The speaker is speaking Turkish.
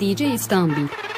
DJ İstanbul.